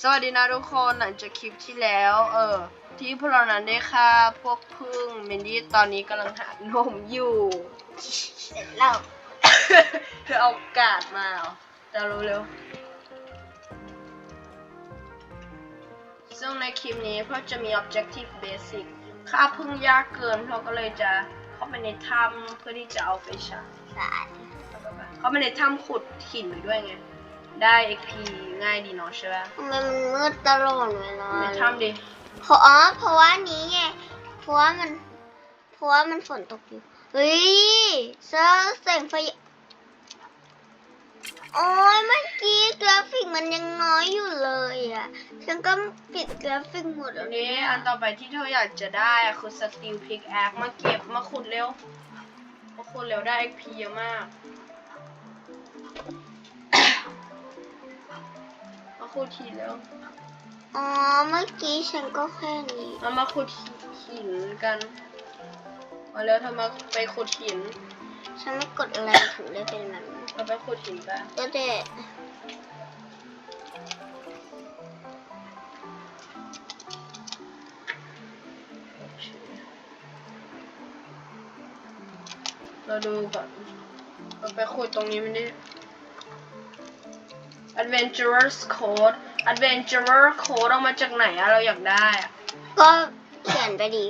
สวัสดีนะทุกคนหลังจากคลิปที่แล้ว เออ ที่พวกเรานั้นได้ค่าพวกพึ่งเมนดี้ตอนนี้กำลังหานมอยู่เสร็จแล้วเธอเอากาดมาเหรอเดี๋ยวเร็วๆซึ่งในคลิปนี้เพื่อจะมี objective basic ค่าพึ่งยากเกินเราก็เลยจะเข้าไปในถ้ำเพื่อที่จะเอาไปใช้สารเข้าไปในถ้ำขุดหินไปด้วยไง ได้ XP ง่ายดีเนาะใช่ไหมทำไมมันมืดตลอดเวลาในถ้ำดิเพราะอ๋อเพราะว่านี้ไงเพราะว่ามันเพราะว่ามันฝนตกอยู่เฮ้ยเสื้อแสงไฟโอ้ยเมื่อกี้กราฟิกมันยังน้อยอยู่เลยอะ ฉันก็ปิดกราฟิกหมดเดี๋แล้ยววเนี่นี้ยอันต่อไปที่เธออยากจะได้อะคือ steel pickaxe มาเก็บมาขุดเร็วมาขุดเร็วได้ XP เยอะมาก มาขุดหินเร็วอ๋อ เมื่อกี้ฉันก็แค่นี้มามาขุดหินกันมาเร็วเธอมาไปขุดหิน ฉันไม่กดอะไรถึงได้เป็นแบบนี้เราไปขุดหินกันก็จะเราดูก่อนเราไปขุดตรงนี้มันได้ Adventurers Code Adventurer Code เอามาจากไหนอะเราอยากได้อะก็เขียนไปดี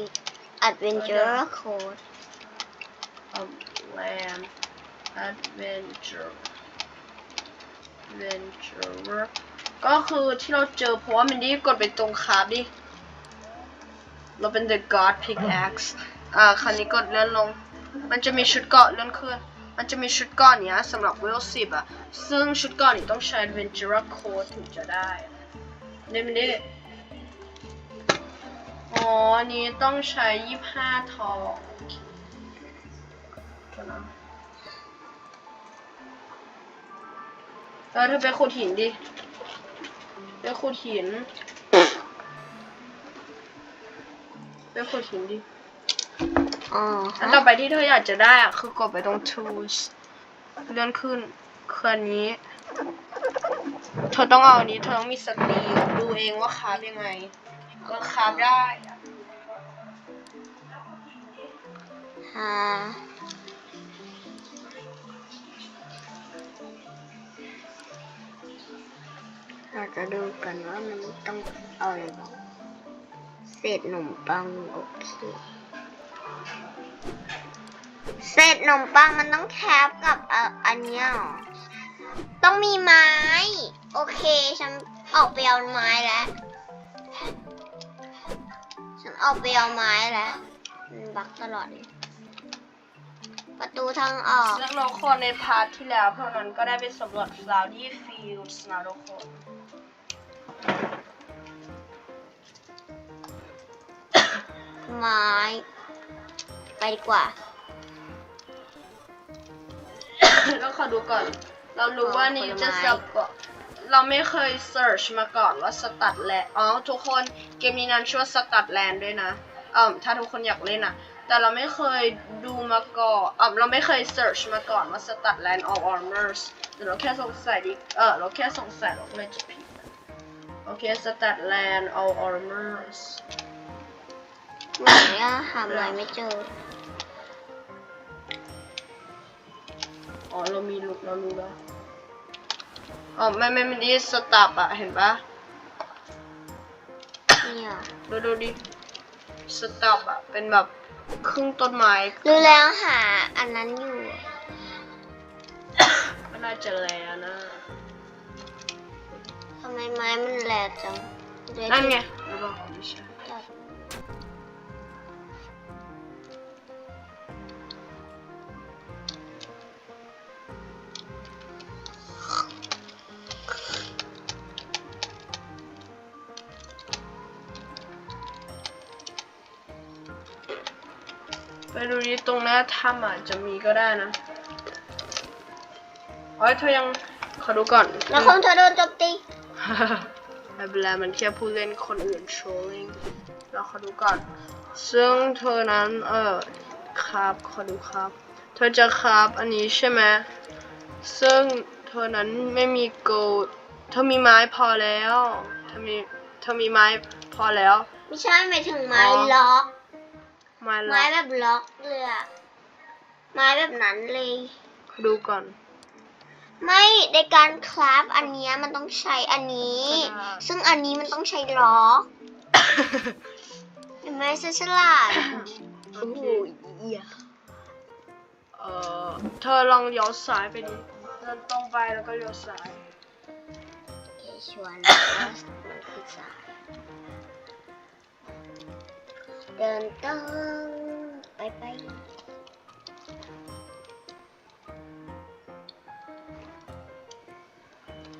Adventure Code of land adventure adventurer ก็คือที่เราเจอเพราะว่ามันได้กดไปตรงคาบดิ เราเป็น the god pickaxe อ่า คราวนี้กดเลื่อนลง มันจะมีชุดเกราะเลื่อนขึ้น มันจะมีชุดกราะเนี้ยสำหรับเวลสิบอะซึ่งชุดกราะนี้ต้องใช้ Adventure code ถึงจะได้เนี่มันได้อ๋ออันนี้ต้องใช้ยี่ห้าทองเออเธอไปขุดหินดิ ไปขุดหิน ไปขุดหินดิ อ๋ออันต่อไปที่เธออยากจะได้อะคือกดไปตรง tools เลื่อนขึ้นเคลื่อนนี้ เธอต้องเอาอันนี้ เธอต้องมีสติดูเองว่าคราฟยังไงก็คราฟได้อะฮะเราจะดูกันว่ามันต้องเอาอะไรบ้างเศษขนมปังโอเค เศษขนมปังมันต้องแคปกับเอ่ออันเนี้ยเหรอต้องมีไม้ โอเคฉันออกไปเอาไม้แล้วฉันออกไปเอาไม้แล้วมันบักตลอดเลยประตูทางออกซึ่งเราคนในพาร์ทที่แล้วพวกนั้นก็ได้ไปสำรวจ cloudy fields นะทุกคนไม้ ไปดีกว่า แล้วขอดูก่อน เรารู้ว่านี่ผลไม้จะสับก่อนเราไม่เคย search มาก่อนว่าสตัดแลนอ๋อทุกคนเกมนี้นั้นชื่อว่าสตัดแลนด้วยนะเอ่อถ้าทุกคนอยากเล่นนะแต่เราไม่เคยดูมาก่อนเอ่อเราไม่เคย search มาก่อนว่าสตัดแลน all armors แต่เราแค่สงสัยดิเออเราแค่สงสัยเราก็เลยจะผิดโอเคสตัดแลน all armors ไหนอะหาไม้ไม่เจอ อ๋อเรามีลูกเรารู้แล้วอ๋อไม่ไม่ไม่นี่สตับอะเห็นปะเนี่ยดูดูดิสตับอะเป็นแบบครึ่งต้นไม้รู้แล้วหาอันนั้นอยู่ก็น่าจะแล้วนะทำไมไม้มันแหลกจังนั่นไงแล้วก็ไม่ใช่ รงหน้าถ้ำอะจะมีก็ได้นะโอ้ยเธอยังขอดูก่อน แล้วคงเธอโดนโจมตีไม่เป็นไรมันแค่ผู้เล่นคนอื่น trolling เราขอดูก่อน ซึ่งเธอนั้น เออครับขอดูครับ เธอจะครับอันนี้ใช่ไหมซึ่งเธอนั้นไม่มี gold เธอมีไม้พอแล้ว เธถ้ามีเธอมีไม้พอแล้ว ไม่ใช่หมายถึงไม้อ๋อล็อก ไม้ละไม้แบบล็อกเลยอะไม้แบบนั้นเลย ดูก่อน ไม่ในการคราฟอันเนี้ยมันต้องใช้อันนี้ กระดาษ ซึ่งอันนี้มันต้องใช้ล็อกเห็นไหมฉันฉลาด โอเคเออเธอลองย้อนซ้ายไปดิเดินตรงไปแล้วก็ย้อนซ้าย เอชวนแล้วก็มันคือสาย เดินตรงไปไป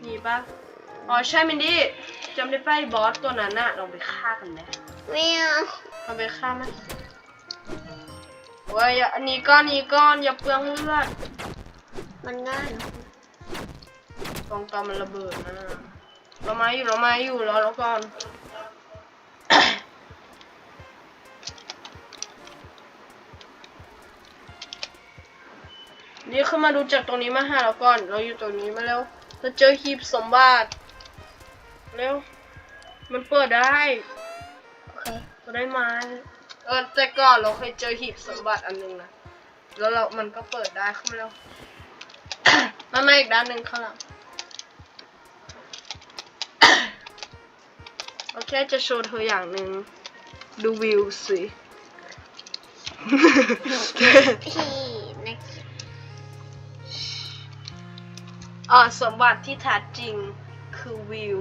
มีปะอ๋อใช่มินดี้จำได้ป้ายบอสตัวนั้นน่ะลองไปฆ่ากันไหมไม่เอาลองไปฆ่าไหมโอ้ยอย่าอันนี้ก้อนนี้ก้อนอย่าเปลืองเลือดมันง่ายกองตามันระเบิดนะเรามาอยู่เรามาอยู่รอแล้วก่อน นี่ขึ้นมาดูจากตรงนี้มาหาเราก่อน เราอยู่ตรงนี้มาแล้วเราเจอหีบสมบัติเร็ว มันเปิดได้โอเคเราได้ไม้เออแต่ก่อนเราเคยเจอหีบสมบัติอันหนึงนะแล้วเรา มันก็เปิดได้ขึ้นมาแล้วมันมาอีกด้านหนึ่งข้างหลังโอเคจะโชว์เธออย่างหนึ่งดูวิวสิ พี่นักอ่าสมบัติที่แท้จริงคือวิว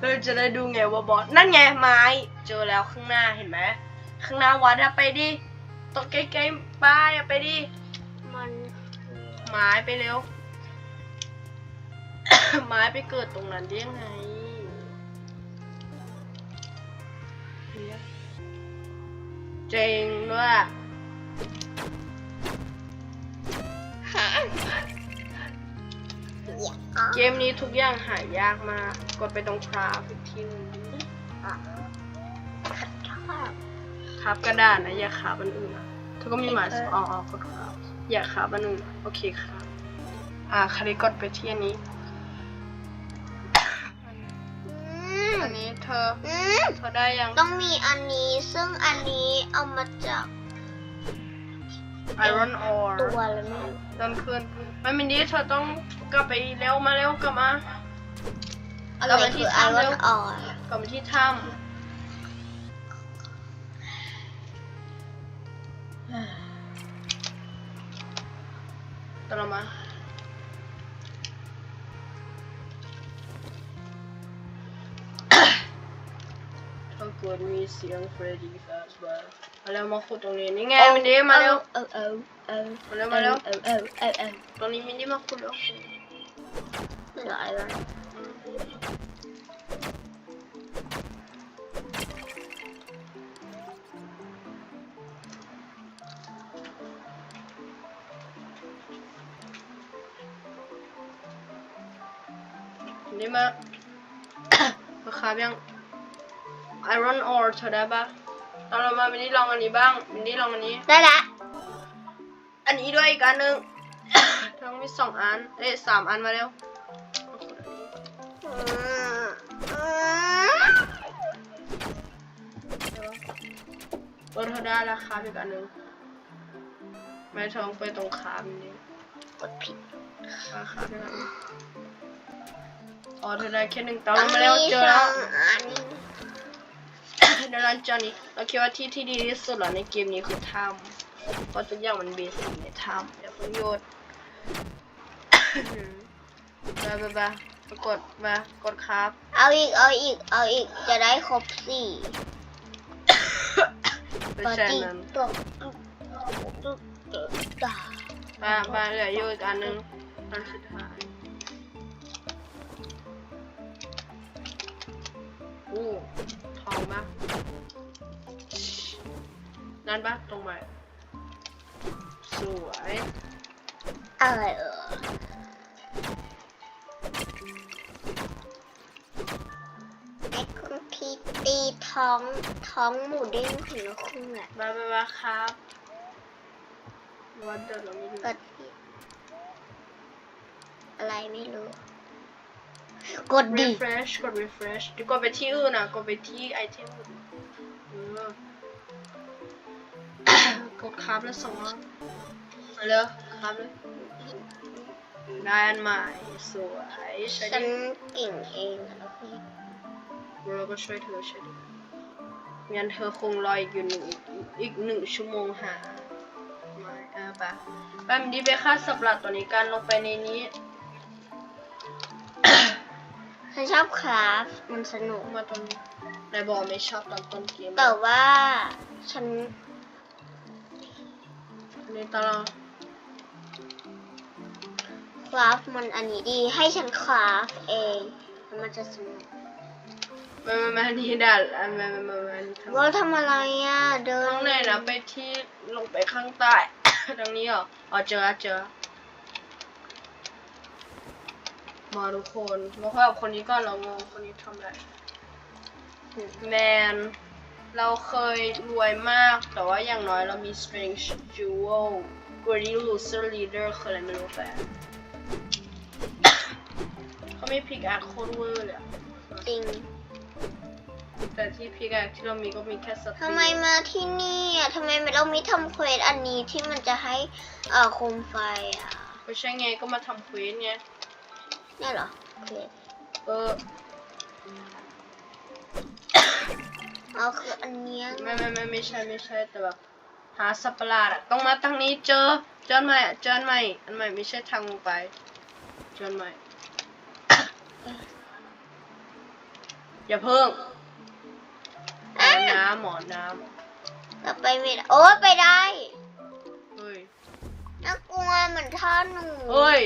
เราจะได้ดูไงว่าบอสนั่นไงไม้ เจอแล้วข้างหน้าเห็นไหมข้างหน้าวัดอะไปดิตรงใกล้ๆป้ายอะไปดิมันไม้ไปเร็ว ไม้ไปเกิดตรงนั้นได้ยังไงเนี่ยเจงด้วย เกมนี้ทุกอย่างหายากมาก กดไปตรงคราฟอีกทีหนึงขัดชอบคราฟกระดาษนะ อย่าคราฟอันอื่นนะเธอก็มีหมายอ๋ออ๋อกดคราฟอย่าคราฟอันอื่นโอเคครับอ่าคลิกกดไปที่อันนี้อืมอันนี้เธออืมเธอได้ยัง ต้องมีอันนี้ซึ่งอันนี้เอามาจาก Iron Ore ตัวแล้วไม่รู้ตอนคืนไม่มินดี้เธอต้องกลับไปเร็วมาเร็วกลับมาอะไรเอามาที่คือไอถ้ำรอเร็นวออร์กลับมาที่ถ้ำตามเรามาถ้าเกิดมีเสียงเฟรดดี้แฟสมา มาแล้วมาขุดตรงนี้นี่ไงมินดี้มาเร็วเออเออเออมาเร็วมาเร็วเออเออเออเออตรงนี้มินดี้มาขุดแล้วเหลือไอรอนมินดี้มามาคาบยัง Iron Ore เธอได้ปะ ตอนเรามามินดี้ลองอันนี้บ้างมินดี้ลองอันนี้ ได้ละอันนี้ด้วยอีกอันหนึ่ง ทั้งมีสองอันเอ้ยสามอันมาเร็วอืมอืมเออเธอได้แล้วครับอีกอันหนึ่งแม่ทองไปตรงคามนี้กดผิดราคาอีกอันหนึ่งอ๋อเธอได้แค่หนึ่งเตามาเร็วเจอแล้ว ดี๋ยวเราเจอนี้เราคิดว่าที่ที่ดีที่สุดแล้วในเกมนี้คือถ้ำเพราะทุกอย่างมันเบสิกในถ้ำอย่าเพิ่งโยนไปไปไปไปกดมากดครับ เอาอีก เอาอีก เอาอีก จะได้ครบสี่ไปแช่นั้นตกตุ๊กตุ๊กตุ๊กตามามาเหลืออยู่อีกอันหนึงอันสุดท้ายโอ้ ทองปะนั่นปะตรงไหนสวยอะไรเออไอ้คุณพีตีท้องท้องหมูเด้งถึงละครึ่งอะมามามาครับวัดเดินเราไม่ดูกดผิดอะไรไม่รู้ กดดิ refresh กด refresh กดไปที่อื่นนะกดไปที่ไอเทมอื่นเออกดคราฟแล้วส่งมาเอาเลยคราฟเลยได้อันใหม่สวยใช้ฉันได้เก่งเองอะแล้วพี่เราก็ช่วยเธอใช่ไหมงั้นเธอคงรออีกอยู่หนึ่งอีกหนึ่งชั่วโมงหาไม่อะไปะแป๊บนี้ไปฆ่าสับหลัดตัวนี้กันลงไปในนี้ ฉันชอบคราฟต์มันสนุกมาตรงนี้นายบอกไม่ชอบตอนต้นเกมแต่ว่าฉันอันนี้ตอนเราคราฟต์มันอันนี้ดีให้ฉันคราฟต์เองแล้วมันจะสนุกไม่ไม่ไม่อันนี้ดัดอันไม่ไม่ไม่ไม่อันนี้ทำว่าทำอะไรอะเดินข้างในนะไปที่ลงไปข้างใต้ ตรงนี้เหรออ๋อเจอละเจอละ มาทุกคนมาคุยกับคนนี้ก่อนเรางงคนนี้ทำอะไรแมนเราเคยรวยมาก แต่ว่าอย่างน้อยเรามี Strange Jewel Greedy Loser Leader คืออะไรไม่รู้แต่เขามีพิกแอคโคตรเวอร์เลยอะจริง แต่ที่พิกแอคที่เรามีก็มีแค่สติทำไมมาที่นี่อะทำไมเราไม่ทำเควสอันนี้ที่มันจะให้เอ่อโคมไฟอะไม่ใช่ไงก็มาทำเควสไงเนี่ยเหรอเควสเออเอาคืออันเนี้ยไม่ไม่ไม่ไม่ใช่ไม่ใช่แต่แบบหาสัตว์ประหลาดอะต้องมาทางนี้เจอเจออันใหม่อะเจออันใหม่อันใหม่ไม่ใช่ทางลงไปเจออันใหม่ อย่าเพิ่งหมอน้ำหมอน้เราไปไม่ได้โอ้ยไปได้ำเฮ้ยน่ากลัวเหมือนท่าหนูเฮ้ย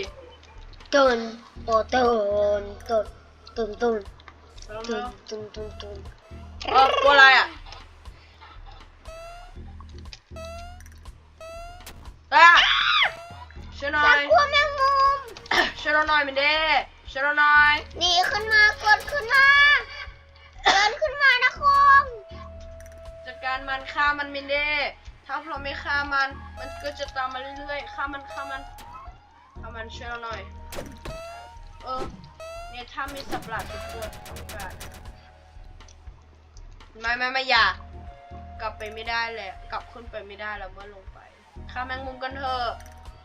ตุน โปตุนตุนตุนตุนเร็วตุเร็นตุนตุนตุนเออตัวอะไรอะอะช่วยหน่อฉันยกลัวแมงมุมช่วยเราหน่อยมินเดช่วยเราหน่อยหนีขึ้นมากดขึ้นมาเดินขึ้นมานะคงจัดการมันฆ่ามันมินเดถ้าเราไม่ฆ่ามัน มันก็จะตามมาเรื่อยๆฆ่ามันฆ่ามันฆ่ามันช่วยเราหน่อย ออเนี่ยถ้ามีสับหลาดทุกคนต้องการไม่ไม่ไม่อย่ากลับไปไม่ได้แหละกลับขึ้นไปไม่ได้แล้วเมื่อลงไปฆ่าแมงมุมกันเถอะ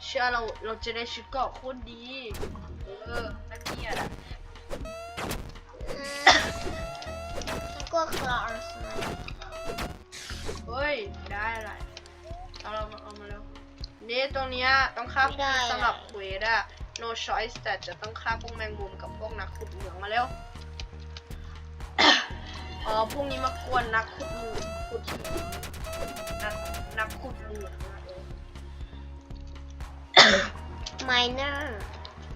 เชื่อเราเราจะได้ชุดเกราะโคตรดี เออนักเกียรติอะอืมฉันกลัวคลาสนะเฮ้ยได้อะไรเอาเรามาเอามาเร็วนี่ตรงเนี้ยต้องฆ่าสำหรับเควสอะ no choice แต่จะต้องฆ่าพวกแมงมุมกับพวกนักขุดเหมืองมาเร็วอ๋อพวกนี้มากวนนักขุดเหมืองขุดเหมืองนักนักขุดเหมืองอะเออไมเนอร์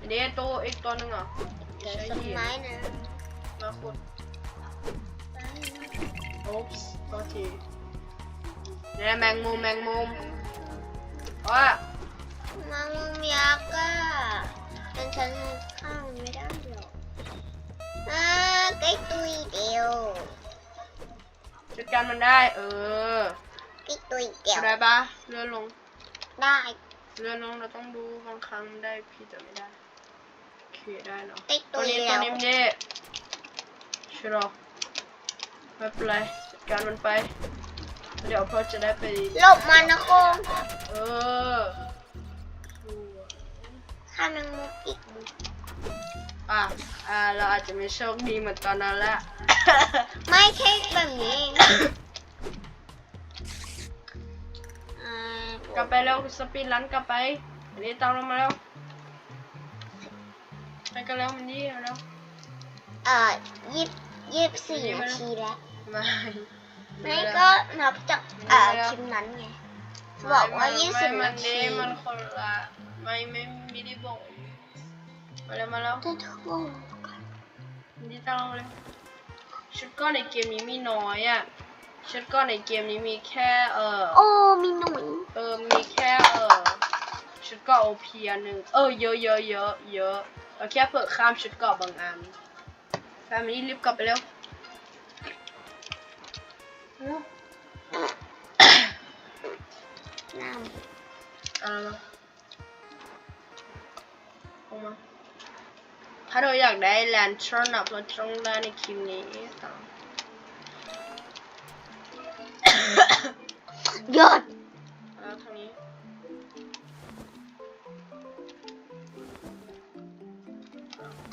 เดี๋ยวตัวอีกตัวหนึงอะเดี๋ยวใช้สหินไมเนอร์มาขุด Oops โทษทีเนี่ยแมงมุมแมงมุมว่า มังมุมยักษ์อะเป็นฉันข้ามไม่ได้หรอกอ่าใกล้ตุยเดียวจัดการมันได้ เออใกล้ตุยเดียวได้ปะเลื่อนลง ได้เลื่อนลงเราต้องดูบางครั้งมันได้พี่แต่ไม่ได้โอเคได้เนาะใกล้ตัตุวยนี้ตัแล้ววนี้มันเด้ช่วยเราไม่เป็นไรจัดการมันไป เดี๋ยวเราจะได้ไปหลบมันนะคงเออสวย ข้ามแมงมุมอีกอะอ่าเราอาจจะไม่โชคดีเหมือนตอนนั้นแหละ ไม่แค่แบบนี้เองอ่ากลับไปแล้วสปีดรันกลับไปอันนี้ตามเรามาแล้วไปกันแล้วมันนี่แล้วเอ่อยี่สิบยี่สิบสี่นาทีแล้วไม่ไม่ก็นับจากเอ่อคลิปนั้นไงบอกว่าไม่ยี่สิบไม่นาทีมันมันคนละ ไม่ไม่ไม่ได้บอกมาแล้วมาแล้วจะทั่วมันนี่ตามเรามาเลยชุดก้อนในเกมนี้มีน้อยอะชุดก้อนในเกมนี้มีแค่เออโอ้มีหนุ่ยเออมีแค่เออชุดเกาะโอเพียหนึ่งเออเยอะเยอะเยอะเยอะเราแค่เปิดข้ามชุดเกาะบางอันแฟมิลี่รีบกลับไปเร็วเร็วน้เอาละมา ลงมาถ้าเธออยากได้แลนเทิร์นอัพเราต้องได้ในคลิปนี้ตามยอดแล้วทางนี้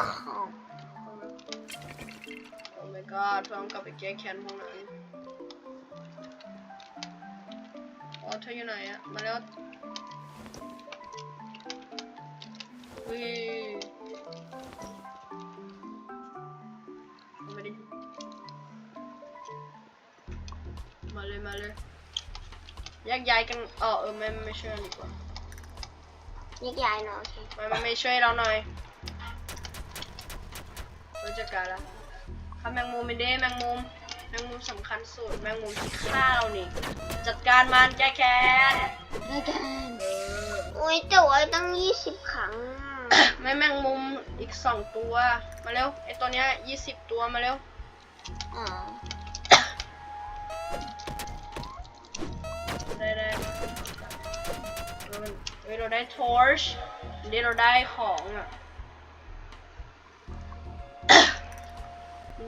ของโอ้ my god เพื่อนกลับไปแก้แค้นพวกนั้นอ๋อเธออยู่ไหนอะมาแล้ว วิไม่ได้มาเลยมาเลยแยกย้ายกันเออเออไม่ไม่ช่วยกันดีกว่านิกยายเนาะโอเคไม่ไม่ไม่ช่วยเราหน่อยเราจัดการละข้าแมงมุมไม่ได้แมงมุมแมงมุมสำคัญสุดแมงมุมที่ฆ่าเรานี่จัดการมันแก้แค้นได้กันเอออุ้ยแต่ว่าตั้งยี่สิบครั้งอะ ไม่แมงมุมอีกสองตัว มาเร็วไอตัวเนี้ยยี่สิบตัวมาเร็วอ๋อได้ได้เออเฮ้ยเราได้ torch เดี๋ยวเราได้ของอะ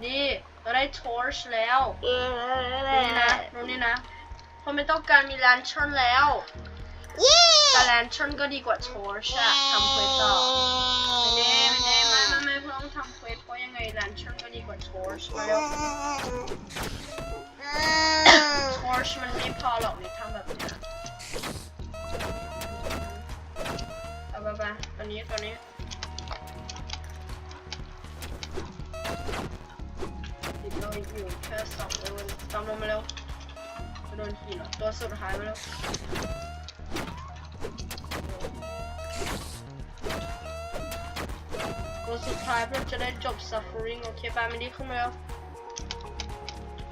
ดีเราได้ torch แล้วเย้ตรงนี้นะตรงนี้นะเพราะไม่ต้องการมี lantern แล้ว เย้แต่ lantern ก็ดีกว่า torch อะทำเควสต่อไม่แน่ไม่แน่ไม่ไม่ไม่เพื่อต้องทำเควสเพราะยังไง lantern ก็ดีกว่า torch มาเร็วอืม torch มันไม่พอหรอกนี่ทำแบบเนี้ยเอาไปไปตัวนี้ตัวนี้ติดเราอยู่แค่สองเลเวลตามลงมาเร็วจะโดนขี่เหรอตัวสุดท้ายมาเร็ว ตัวสุดท้ายเพื่อจะได้จบ suffering โอเคป่ะไม่ดีขึ้นมาแล้ว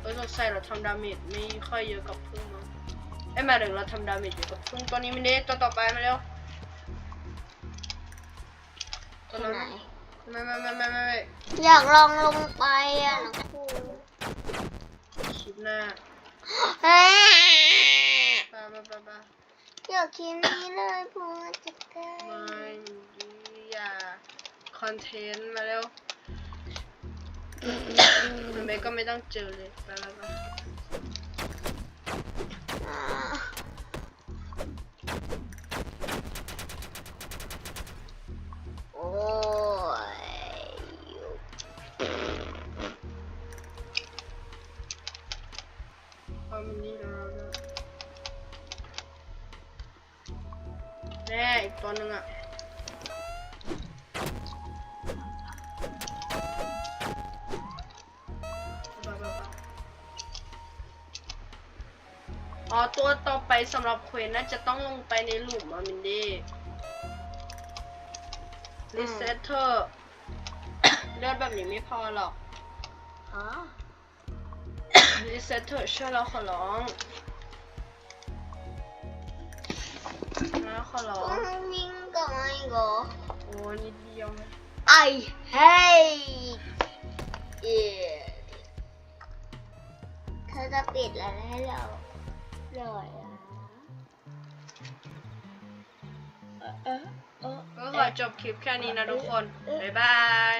เออเราใส่เราทำดาเมจไม่ค่อยเยอะกับพึ่งมั้งไอ้ยหมายถึงเราทำดาเมจเยอะกับพึ่งตัวนี้ไม่ได้ตัวต่อไปมาเร็วตัวที่นั้นไหนไม่ไม่ไม่ไม่ไม่ไม่อยากลองลงไปอะนะครูคลิปหน้าเฮ้ยไปไปไปไป อยากคิดนี้เลยพูดจัดการไม่อย่าคอนเทนต์มาเร็วมันไม่ก็ไม่ต้องเจอเลยไปไปไหนึงอะอ๋อตัวต่อไปสำหรับเควสน่าจะต้องลงไปในหลุมอะมินดี้รีเซ็ตเธอเลือดแบบนี้ไม่พอหรอกอ๋อรีเซ็ตเธอช่วยเราขอร้อง นะขอร้อต้องยิงก่อนอีกเหรอโอ้นิดเดียวนะ I hate it เธอจะปิดแล้วให้เราลอยอะก็ขอจบคลิปแค่นี้นะทุกคน บ๊ายบาย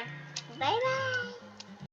บ๊ายบาย